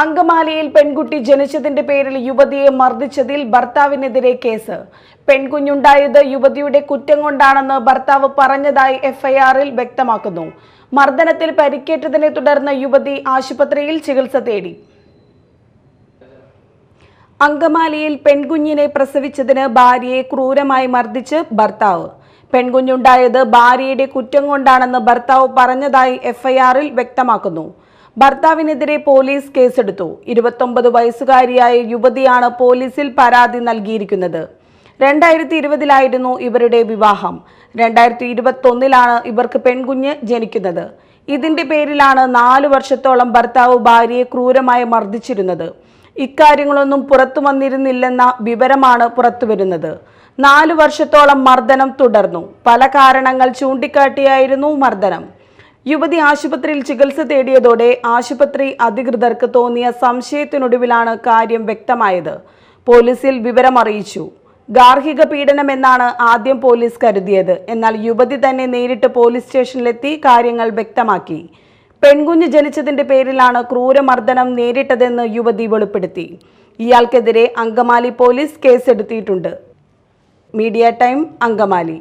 അങ്കമാലിയിൽ പെൺകുട്ടി ജനിച്ചതിന്റെ പേരിൽ യുവതിയെ മർദ്ദിച്ചതിൽ ഭർത്താവിനെതിരെ കേസ്. പെൺകുഞ്ഞുണ്ടായത് യുവതിയുടെ കുറ്റം കൊണ്ടാണെന്ന് ഭർത്താവ് പറഞ്ഞതായി എഫ്ഐആറിൽ വ്യക്തമാക്കുന്നു. മർദ്ദനത്തിൽ പരിക്കേറ്റതിനെ തുടർന്ന് യുവതി ആശുപത്രിയിൽ ചികിത്സ തേടി. അങ്കമാലിയിൽ പെൺകുഞ്ഞിനെ പ്രസവിച്ചതിന് ഭാര്യയെ ക്രൂരമായി മർദ്ദിച്ച് ഭർത്താവ്. പെൺകുഞ്ഞുണ്ടായത് ഭാര്യയുടെ കുറ്റം കൊണ്ടാണെന്ന് ഭർത്താവ് പറഞ്ഞതായി എഫ്ഐആറിൽ വ്യക്തമാക്കുന്നു. ഭർത്താവിനെതിരെ പോലീസ് കേസെടുത്തു. ഇരുപത്തൊമ്പത് വയസ്സുകാരിയായ യുവതിയാണ് പോലീസിൽ പരാതി നൽകിയിരിക്കുന്നത്. രണ്ടായിരത്തി ഇരുപതിലായിരുന്നു ഇവരുടെ വിവാഹം. രണ്ടായിരത്തി ഇരുപത്തൊന്നിലാണ് ഇവർക്ക് പെൺകുഞ്ഞ് ജനിക്കുന്നത്. ഇതിന്റെ പേരിലാണ് നാലു വർഷത്തോളം ഭർത്താവ് ഭാര്യയെ ക്രൂരമായി മർദ്ദിച്ചിരുന്നത്. ഇക്കാര്യങ്ങളൊന്നും പുറത്തു വന്നിരുന്നില്ലെന്ന വിവരമാണ് പുറത്തുവരുന്നത് നാലു വർഷത്തോളം മർദ്ദനം തുടർന്നു. പല കാരണങ്ങൾ ചൂണ്ടിക്കാട്ടിയായിരുന്നു മർദ്ദനം. യുവതി ആശുപത്രിയിൽ ചികിത്സ തേടിയതോടെ ആശുപത്രി അധികൃതർക്ക് തോന്നിയ സംശയത്തിനൊടുവിലാണ് കാര്യം വ്യക്തമായത്. പോലീസിൽ വിവരമറിയിച്ചു. ഗാർഹിക പീഡനമെന്നാണ് ആദ്യം പോലീസ് കരുതിയത്. എന്നാൽ യുവതി തന്നെ നേരിട്ട് പോലീസ് സ്റ്റേഷനിലെത്തി കാര്യങ്ങൾ വ്യക്തമാക്കി. പെൺകുഞ്ഞ് ജനിച്ചതിന്റെ പേരിലാണ് ക്രൂരമർദ്ദനം നേരിട്ടതെന്ന് യുവതി വെളിപ്പെടുത്തി. ഇയാൾക്കെതിരെ Angamaly police കേസെടുത്തിയിട്ടുണ്ട്. Media time Angamaly.